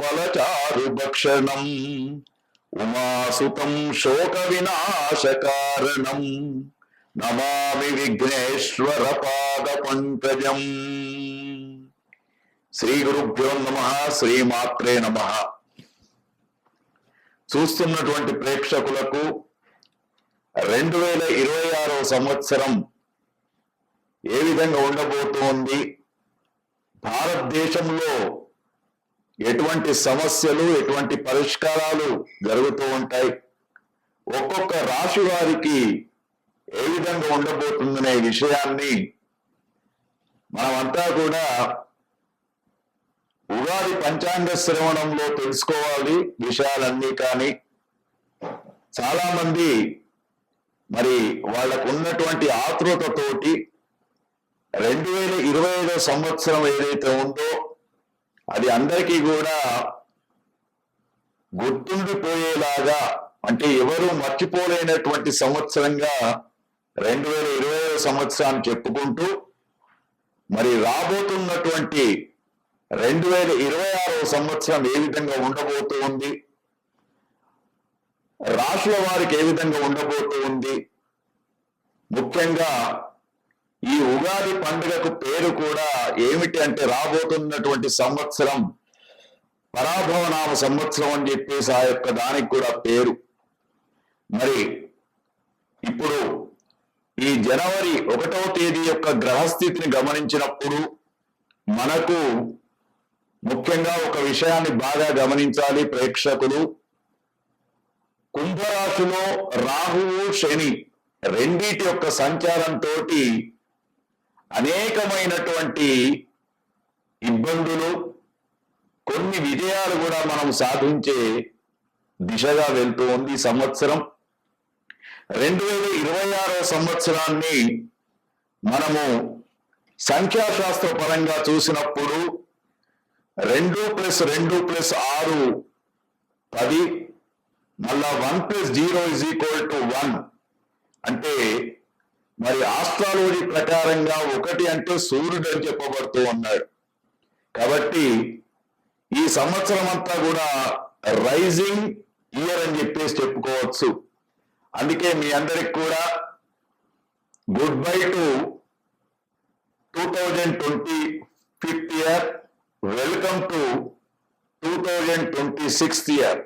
ఫలచారు భక్షణం. ఉమాసుతం శోక వినాశకారణం నమామి విఘ్నేశ్వర పాద పంకజం శ్రీ గురుభ్యో నమ శ్రీమాత్రే నమ. చూస్తున్నటువంటి ప్రేక్షకులకు రెండు వేల ఇరవై ఆరో సంవత్సరం ఏ విధంగా ఉండబోతోంది? భారతదేశంలో ఎటువంటి సమస్యలు ఎటువంటి పరిష్కారాలు జరుగుతూ ఉంటాయి? ఒక్కొక్క రాశి వారికి ఏ విధంగా ఉండబోతుందనే విషయాన్ని మనమంతా కూడా ఉగాది పంచాంగ శ్రవణంలో తెలుసుకోవాలి విషయాలన్నీ కానీ. చాలా మంది మరి వాళ్ళకు ఉన్నటువంటి ఆతృతతోటి రెండు వేల ఇరవై ఐదో సంవత్సరం ఏదైతే ఉందో అది అందరికీ కూడా గుర్తుండిపోయేలాగా అంటే ఎవరు మర్చిపోలేనటువంటి సంవత్సరంగా రెండు వేల ఇరవై ఐదో సంవత్సరాన్ని చెప్పుకుంటూ మరి రాబోతున్నటువంటి రెండు వేల ఇరవై ఆరో సంవత్సరం ఏ విధంగా ఉండబోతూ ఉంది రాష్ట్ర వారికి ఏ విధంగా ఉండబోతూ ఉంది ముఖ్యంగా ఈ ఉగాది పండుగకు పేరు కూడా ఏమిటి అంటే రాబోతున్నటువంటి సంవత్సరం పరాభవనామ సంవత్సరం అని చెప్పేసి ఆ యొక్క దానికి కూడా పేరు. మరి ఇప్పుడు ఈ జనవరి ఒకటవ తేదీ యొక్క గ్రహస్థితిని గమనించినప్పుడు మనకు ముఖ్యంగా ఒక విషయాన్ని బాగా గమనించాలి ప్రేక్షకులు. కుంభరాశిలో రాహువు శని రెండిటి యొక్క సంచారంతో అనేకమైనటువంటి ఇబ్బందులు కొన్ని విజయాలు కూడా మనం సాధించే దిశగా వెళ్తూ ఉంది సంవత్సరం. రెండు వేల ఇరవై ఆరో సంవత్సరాన్ని మనము సంఖ్యాశాస్త్ర పరంగా చూసినప్పుడు రెండు ప్లస్ రెండు ప్లస్ ఆరు పది మళ్ళా one plus zero is equal to one. అంటే మరి ఆస్ట్రాలజీ ప్రకారంగా ఒకటి అంటే సూర్యుడు అని చెప్పబడుతూ ఉన్నాడు. కాబట్టి ఈ సంవత్సరం అంతా కూడా రైజింగ్ ఇయర్ అని చెప్పేసి చెప్పుకోవచ్చు. అందుకే మీ అందరికి కూడా good bye to two thousand twenty fifth year welcome to two thousand twenty sixth year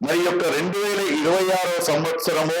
మరి యొక్క రెండు వేల ఇరవై ఆరో సంవత్సరము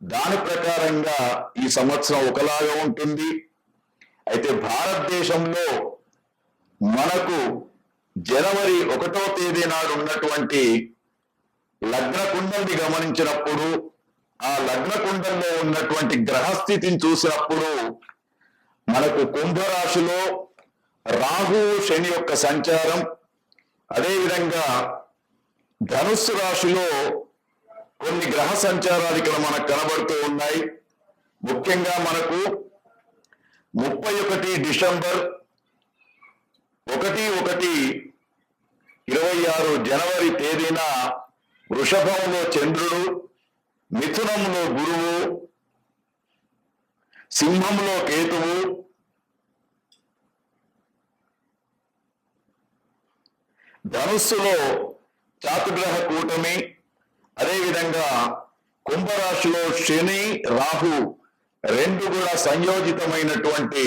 దాని ప్రకారంగా ఈ సంవత్సరం ఒకలాగా ఉంటుంది. అయితే భారతదేశంలో మనకు జనవరి ఒకటో తేదీ నాడు ఉన్నటువంటి లగ్న కుండల్ని గమనించినప్పుడు ఆ లగ్న కుండంలో ఉన్నటువంటి గ్రహస్థితిని చూసినప్పుడు మనకు కుంభరాశిలో రాహు శని యొక్క సంచారం అదేవిధంగా ధనుస్సు రాశిలో కొన్ని గ్రహ సంచారాలు ఇక్కడ మనకు కనబడుతూ ఉన్నాయి. ముఖ్యంగా మనకు ముప్పై ఒకటి డిసెంబర్ ఒకటి ఒకటి ఇరవై ఆరు జనవరి తేదీన వృషభంలో చంద్రుడు మిథునంలో గురువు సింహంలో కేతువు ధనుస్సులో చాతుగ్రహ కూటమి అదేవిధంగా కుంభరాశిలో శని రాహు రెండు కూడా సంయోజితమైనటువంటి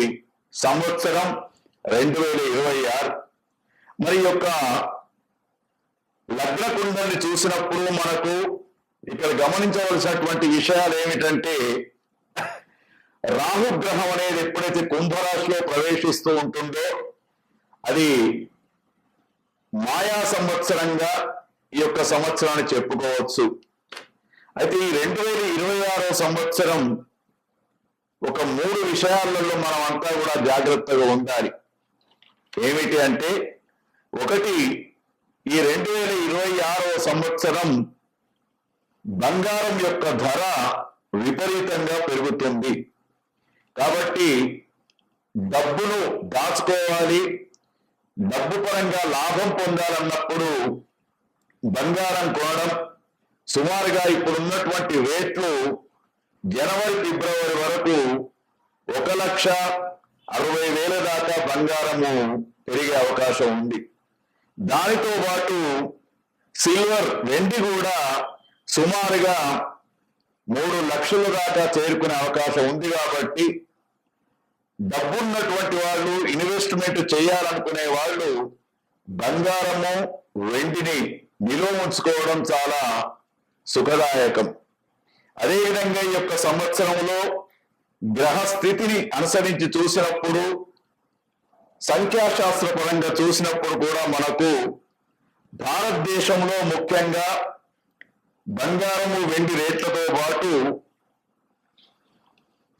సంవత్సరం రెండు వేల ఇరవై ఆరు. మరి యొక్క లగ్న కుండల్ని చూసినప్పుడు మనకు ఇక్కడ గమనించవలసినటువంటి విషయాలు ఏమిటంటే రాహుగ్రహం అనేది ఎప్పుడైతే కుంభరాశిలో ప్రవేశిస్తూ ఉంటుందో అది మాయా సంవత్సరంగా ఈ యొక్క సంవత్సరాన్ని చెప్పుకోవచ్చు. అయితే ఈ రెండు వేల ఇరవై ఆరో సంవత్సరం ఒక మూడు విషయాలలో మనం అంతా కూడా జాగ్రత్తగా ఉండాలి. ఏమిటి అంటే ఒకటి ఈ రెండు వేల ఇరవై ఆరో సంవత్సరం బంగారం యొక్క ధర విపరీతంగా పెరుగుతుంది. కాబట్టి డబ్బును దాచుకోవాలి డబ్బు పరంగా లాభం పొందాలన్నప్పుడు బంగారం కొనడం సుమారుగా ఇప్పుడున్నటువంటి రేట్లు జనవరి ఫిబ్రవరి వరకు ఒక లక్ష అరవై వేల దాకా బంగారము పెరిగే అవకాశం ఉంది. దానితో పాటు సిల్వర్ వెండి కూడా సుమారుగా మూడు లక్షల దాకా చేరుకునే అవకాశం ఉంది కాబట్టి డబ్బున్నటువంటి వాళ్ళు ఇన్వెస్ట్మెంట్ చేయాలనుకునే వాళ్ళు బంగారము వెండిని నిలువ ఉంచుకోవడం చాలా సుఖదాయకం. అదేవిధంగా ఈ యొక్క సంవత్సరంలో గ్రహ స్థితిని అనుసరించి చూసినప్పుడు సంఖ్యాశాస్త్ర పరంగా చూసినప్పుడు కూడా మనకు భారతదేశంలో ముఖ్యంగా బంగారము వెండి రేట్లతో పాటు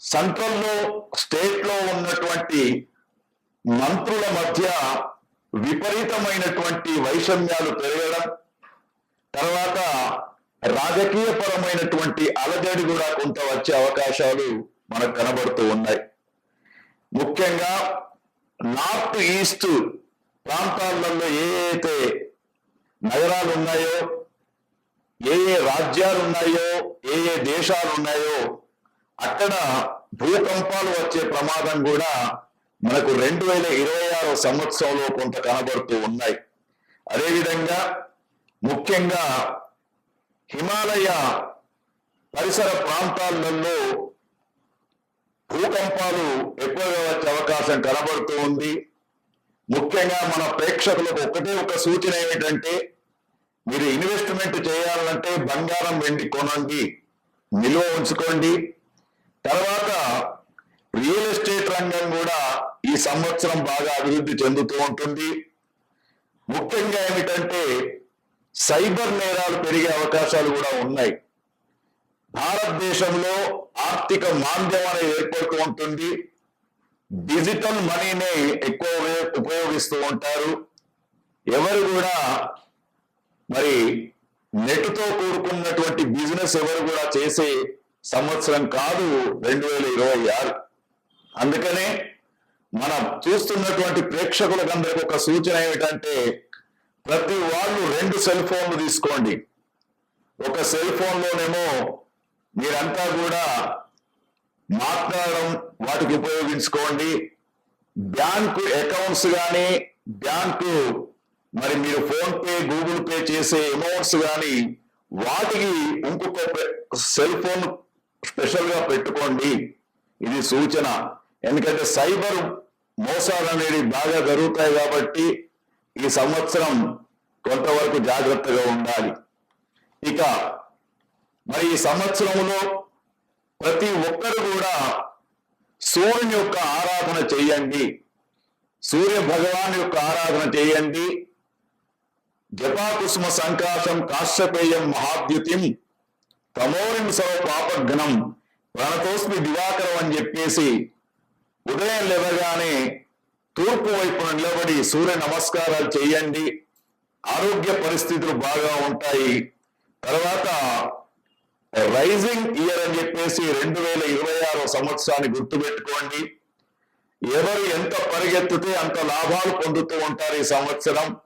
సెంట్రల్లో స్టేట్లో ఉన్నటువంటి మంత్రుల మధ్య విపరీతమైనటువంటి వైషమ్యాలు పెరగడం తర్వాత రాజకీయపరమైనటువంటి అలజడి కూడా కొంత వచ్చే అవకాశాలు మనకు కనబడుతూ ఉన్నాయి. ముఖ్యంగా నార్త్ ఈస్ట్ ప్రాంతాలలో ఏ అయితే నగరాలు ఉన్నాయో ఏ ఏ రాజ్యాలు ఉన్నాయో ఏ ఏ దేశాలు ఉన్నాయో అక్కడ భూకంపాలు వచ్చే ప్రమాదం కూడా మనకు రెండు వేల ఇరవై ఆరో సంవత్సరంలో కొంత కనబడుతూ ఉన్నాయి. అదేవిధంగా ముఖ్యంగా హిమాలయ పరిసర ప్రాంతాలలో భూకంపాలు ఎక్కువగా వచ్చే అవకాశం కనబడుతూ ఉంది. ముఖ్యంగా మన ప్రేక్షకులకు ఒకటే ఒక సూచన ఏమిటంటే మీరు ఇన్వెస్ట్మెంట్ చేయాలంటే బంగారం వెండి కొనండి నిల్వ ఉంచుకోండి. తర్వాత రియల్ ఎస్టేట్ రంగం కూడా ఈ సంవత్సరం బాగా అభివృద్ధి చెందుతూ ఉంటుంది. ముఖ్యంగా ఏమిటంటే సైబర్ నేరాలు పెరిగే అవకాశాలు కూడా ఉన్నాయి. భారతదేశంలో ఆర్థిక మాంద్యం అనేది ఏర్పడుతూ ఉంటుంది. డిజిటల్ మనీని ఎక్కువ ఉపయోగిస్తూ ఉంటారు. ఎవరు కూడా మరి నెట్తో కూడుకున్నటువంటి బిజినెస్ ఎవరు కూడా చేసే సంవత్సరం కాదు రెండు వేల ఇరవై ఆరు. అందుకనే మనం చూస్తున్నటువంటి ప్రేక్షకులకందరికి ఒక సూచన ఏమిటంటే ప్రతి వాళ్ళు రెండు సెల్ ఫోన్లు తీసుకోండి. ఒక సెల్ ఫోన్లోనేమో మీరంతా కూడా మాట్లాడడం వాటికి ఉపయోగించుకోండి. బ్యాంకు అకౌంట్స్ కానీ బ్యాంకు మరి మీరు ఫోన్ పే గూగుల్ పే చేసే అమౌంట్స్ కానీ వాటికి ఇంకొక సెల్ ఫోన్ స్పెషల్గా పెట్టుకోండి. ఇది సూచన. ఎందుకంటే సైబర్ మోసాలు అనేది బాగా జరుగుతాయి కాబట్టి ఈ సంవత్సరం కొంతవరకు జాగ్రత్తగా ఉండాలి. ఇక మరి ఈ సంవత్సరంలో ప్రతి ఒక్కరు కూడా సూర్యుని యొక్క ఆరాధన చేయండి. సూర్య భగవాన్ యొక్క ఆరాధన చేయండి. జపాకుసుమ సంకాశం కాశ్యపేయం మహాద్యుతిం తమోరిం సర్వ పాపఘ్నం ప్రణతోస్మి దివాకరం అని చెప్పేసి ఉదయం లేవగానే తూర్పు వైపున నిలబడి సూర్య నమస్కారాలు చేయండి. ఆరోగ్య పరిస్థితులు బాగా ఉంటాయి. తర్వాత రైజింగ్ ఇయర్ అని చెప్పేసి రెండు వేల ఇరవై ఆరో సంవత్సరాన్ని గుర్తుపెట్టుకోండి. ఎవరు ఎంత పరిగెత్తితే అంత లాభాలు పొందుతూ ఉంటారు ఈ సంవత్సరం.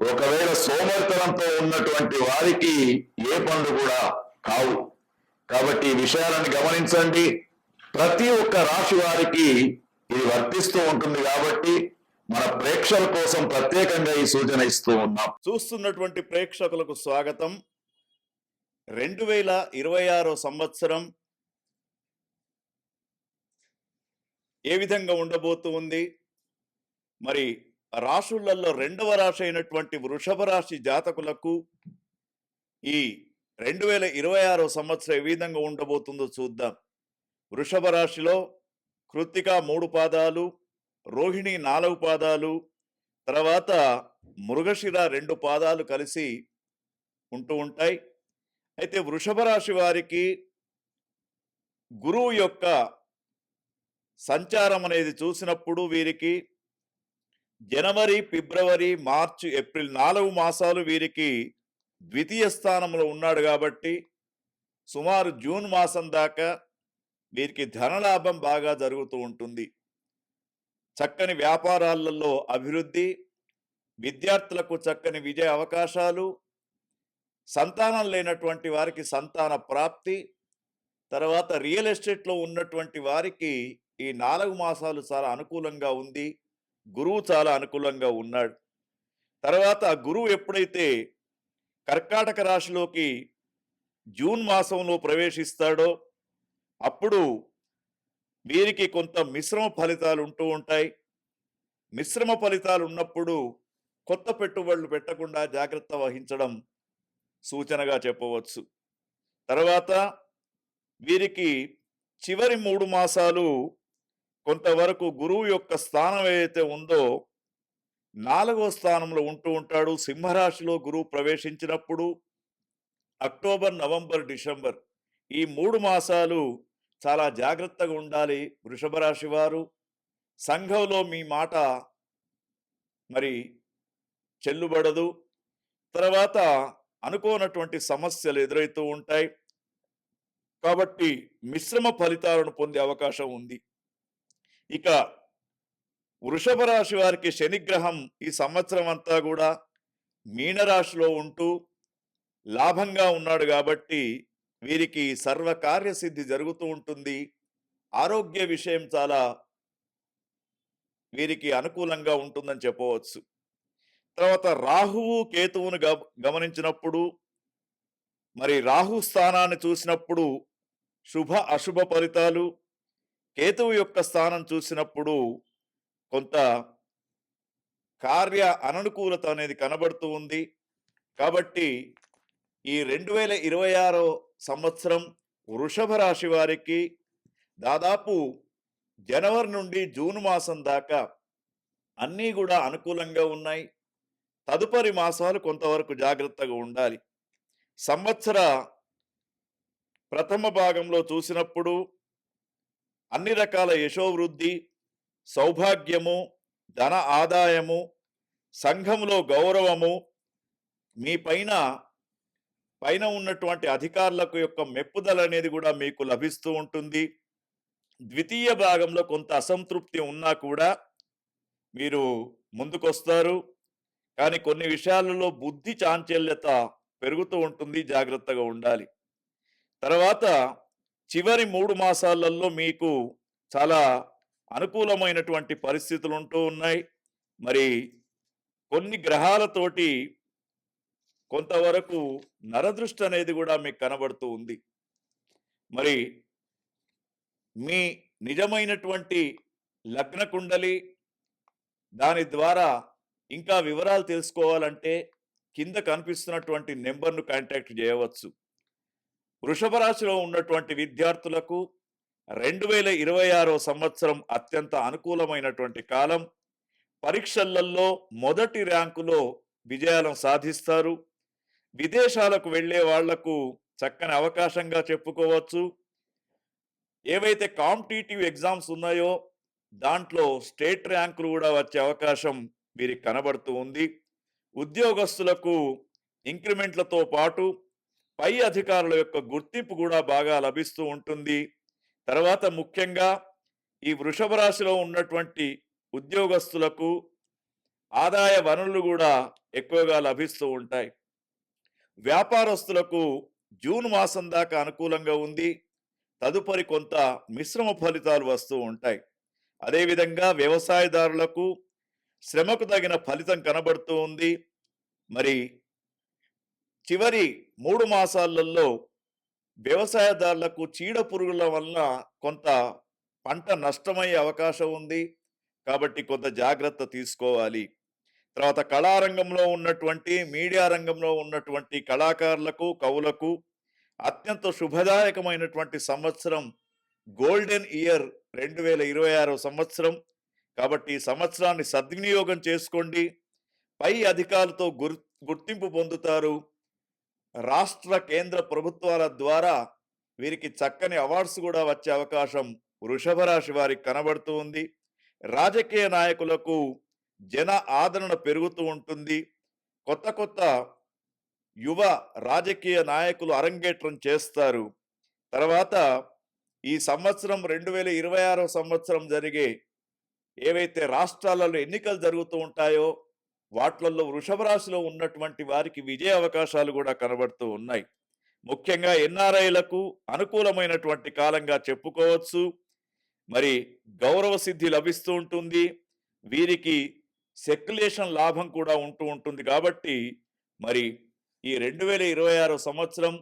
ఒకవేళ సోమర్తనంతో ఉన్నటువంటి వారికి ఏ పనులు కూడా కావు. కాబట్టి ఈ విషయాలను గమనించండి. ప్రతి ఒక్క రాశి వారికి ఇది వర్తిస్తూ ఉంటుంది కాబట్టి మన ప్రేక్షకుల కోసం ప్రత్యేకంగా ఈ సూచన ఇస్తూ ఉన్నాం. చూస్తున్నటువంటి ప్రేక్షకులకు స్వాగతం. రెండు వేల ఇరవై ఆరో సంవత్సరం ఏ విధంగా ఉండబోతూ ఉంది? మరి రాశులలో రెండవ రాశి అయినటువంటి వృషభ రాశి జాతకులకు ఈ రెండు వేల ఇరవై ఆరో సంవత్సరం ఏ విధంగా ఉండబోతుందో చూద్దాం. వృషభ రాశిలో కృత్తిక మూడు పాదాలు రోహిణి నాలుగు పాదాలు తర్వాత మృగశిర రెండు పాదాలు కలిసి ఉంటూ ఉంటాయి. అయితే వృషభ రాశి వారికి గురువు యొక్క సంచారం అనేది చూసినప్పుడు వీరికి జనవరి ఫిబ్రవరి మార్చి ఏప్రిల్ నాలుగు మాసాలు వీరికి ద్వితీయ స్థానంలో ఉన్నాడు కాబట్టి సుమారు జూన్ మాసం దాకా వీరికి ధనలాభం బాగా జరుగుతూ ఉంటుంది. చక్కని వ్యాపారాలలో అభివృద్ధి విద్యార్థులకు చక్కని విజయ అవకాశాలు సంతానం లేనటువంటి వారికి సంతాన ప్రాప్తి తర్వాత రియల్ ఎస్టేట్లో ఉన్నటువంటి వారికి ఈ నాలుగు మాసాలు చాలా అనుకూలంగా ఉంది. గురువు చాలా అనుకూలంగా ఉన్నాడు. తర్వాత గురువు ఎప్పుడైతే కర్కాటక రాశిలోకి జూన్ మాసంలో ప్రవేశిస్తాడో అప్పుడు వీరికి కొంత మిశ్రమ ఫలితాలు ఉంటూ ఉంటాయి. మిశ్రమ ఫలితాలు ఉన్నప్పుడు కొత్త పెట్టుబడులు పెట్టకుండా జాగ్రత్త వహించడం సూచనగా చెప్పవచ్చు. తర్వాత వీరికి చివరి మూడు మాసాలు కొంతవరకు గురువు యొక్క స్థానం ఏదైతే ఉందో నాలుగో స్థానంలో ఉంటూ ఉంటాడు. సింహరాశిలో గురువు ప్రవేశించినప్పుడు అక్టోబర్ నవంబర్ డిసెంబర్ ఈ మూడు మాసాలు చాలా జాగ్రత్తగా ఉండాలి వృషభ రాశి వారు. సంఘంలో మీ మాట మరి చెల్లుబడదు. తర్వాత అనుకోనటువంటి సమస్యలు ఎదురవుతూ ఉంటాయి. కాబట్టి మిశ్రమ ఫలితాలను పొందే అవకాశం ఉంది. ఇక వృషభ రాశి వారికి శనిగ్రహం ఈ సంవత్సరం అంతా కూడా మీనరాశిలో ఉంటూ లాభంగా ఉన్నాడు కాబట్టి వీరికి సర్వకార్యసిద్ధి జరుగుతూ ఉంటుంది. ఆరోగ్య విషయం చాలా వీరికి అనుకూలంగా ఉంటుందని చెప్పవచ్చు. తర్వాత రాహువు కేతువును గ గమనించినప్పుడు మరి రాహు స్థానాన్ని చూసినప్పుడు శుభ అశుభ ఫలితాలు కేతువు యొక్క స్థానం చూసినప్పుడు కొంత కార్య అననుకూలత అనేది కనబడుతూ ఉంది. కాబట్టి ఈ రెండు వేల ఇరవై ఆరో సంవత్సరం వృషభ రాశి వారికి దాదాపు జనవరి నుండి జూన్ మాసం దాకా అన్నీ కూడా అనుకూలంగా ఉన్నాయి. తదుపరి మాసాలు కొంతవరకు జాగ్రత్తగా ఉండాలి. సంవత్సర ప్రథమ భాగంలో చూసినప్పుడు అన్ని రకాల యశోవృద్ధి సౌభాగ్యము ధన ఆదాయము సంఘంలో గౌరవము మీ పైన పైన ఉన్నటువంటి అధికారులకు యొక్క మెప్పుదల అనేది కూడా మీకు లభిస్తూ ఉంటుంది. ద్వితీయ భాగంలో కొంత అసంతృప్తి ఉన్నా కూడా మీరు ముందుకొస్తారు. కానీ కొన్ని విషయాలలో బుద్ధి చాంచల్యత పెరుగుతూ ఉంటుంది. జాగ్రత్తగా ఉండాలి. తర్వాత చివరి మూడు మాసాలలో మీకు చాలా అనుకూలమైనటువంటి పరిస్థితులు ఉంటూ ఉన్నాయి. మరి కొన్ని గ్రహాలతోటి కొంతవరకు నరదృష్టి అనేది కూడా మీకు కనబడుతూ ఉంది. మరి మీ నిజమైనటువంటి లగ్న కుండలి దాని ద్వారా ఇంకా వివరాలు తెలుసుకోవాలంటే కింద కనిపిస్తున్నటువంటి నెంబర్ను కాంటాక్ట్ చేయవచ్చు. వృషభ రాశిలో ఉన్నటువంటి విద్యార్థులకు రెండు వేల ఇరవై ఆరో సంవత్సరం అత్యంత అనుకూలమైనటువంటి కాలం. పరీక్షలలో మొదటి ర్యాంకులో విజయాలను సాధిస్తారు. విదేశాలకు వెళ్ళే వాళ్ళకు చక్కని అవకాశంగా చెప్పుకోవచ్చు. ఏవైతే కాంపిటేటివ్ ఎగ్జామ్స్ ఉన్నాయో దాంట్లో స్టేట్ ర్యాంకులు కూడా వచ్చే అవకాశం వీరికి కనబడుతూ ఉంది. ఉద్యోగస్తులకు ఇంక్రిమెంట్లతో పాటు పై అధికారుల యొక్క గుర్తింపు కూడా బాగా లభిస్తూ ఉంటుంది. తర్వాత ముఖ్యంగా ఈ వృషభ రాశిలో ఉన్నటువంటి ఉద్యోగస్తులకు ఆదాయ వనరులు కూడా ఎక్కువగా లభిస్తూ ఉంటాయి. వ్యాపారస్తులకు జూన్ మాసం దాకా అనుకూలంగా ఉంది. తదుపరి కొంత మిశ్రమ ఫలితాలు వస్తూ ఉంటాయి. అదేవిధంగా వ్యవసాయదారులకు శ్రమకు తగిన ఫలితం కనబడుతూ ఉంది. మరి చివరి మూడు మాసాలలో వ్యవసాయదారులకు చీడ పురుగుల వల్ల కొంత పంట నష్టమయ్యే అవకాశం ఉంది. కాబట్టి కొంత జాగ్రత్త తీసుకోవాలి. తర్వాత కళారంగంలో ఉన్నటువంటి మీడియా రంగంలో ఉన్నటువంటి కళాకారులకు కవులకు అత్యంత శుభదాయకమైనటువంటి సంవత్సరం గోల్డెన్ ఇయర్ రెండు వేల ఇరవై ఆరో సంవత్సరం. కాబట్టి ఈ సంవత్సరాన్ని సద్వినియోగం చేసుకోండి. పై అధికారులతో గుర్ గుర్తింపు పొందుతారు. రాష్ట్ర కేంద్ర ప్రభుత్వాల ద్వారా వీరికి చక్కని అవార్డ్స్ కూడా వచ్చే అవకాశం వృషభ రాశి వారికి కనబడుతూ ఉంది. రాజకీయ నాయకులకు జన ఆదరణ పెరుగుతూ ఉంటుంది. కొత్త కొత్త యువ రాజకీయ నాయకులు అరంగేట్రం చేస్తారు. తర్వాత ఈ సంవత్సరం రెండు వేల ఇరవై ఆరో సంవత్సరం జరిగే ఏవైతే రాష్ట్రాలలో ఎన్నికలు జరుగుతూ ఉంటాయో వాటిల్లో వృషభ రాశిలో ఉన్నటువంటి వారికి విజయ అవకాశాలు కూడా కనబడుతూ ఉన్నాయి. ముఖ్యంగా ఎన్ఆర్ఐలకు అనుకూలమైనటువంటి కాలంగా చెప్పుకోవచ్చు. మరి గౌరవ సిద్ధి లభిస్తూ ఉంటుంది. వీరికి సెక్యులేషన్ లాభం కూడా ఉంటూ ఉంటుంది కాబట్టి మరి ఈ రెండు వేల ఇరవై ఆరో సంవత్సరం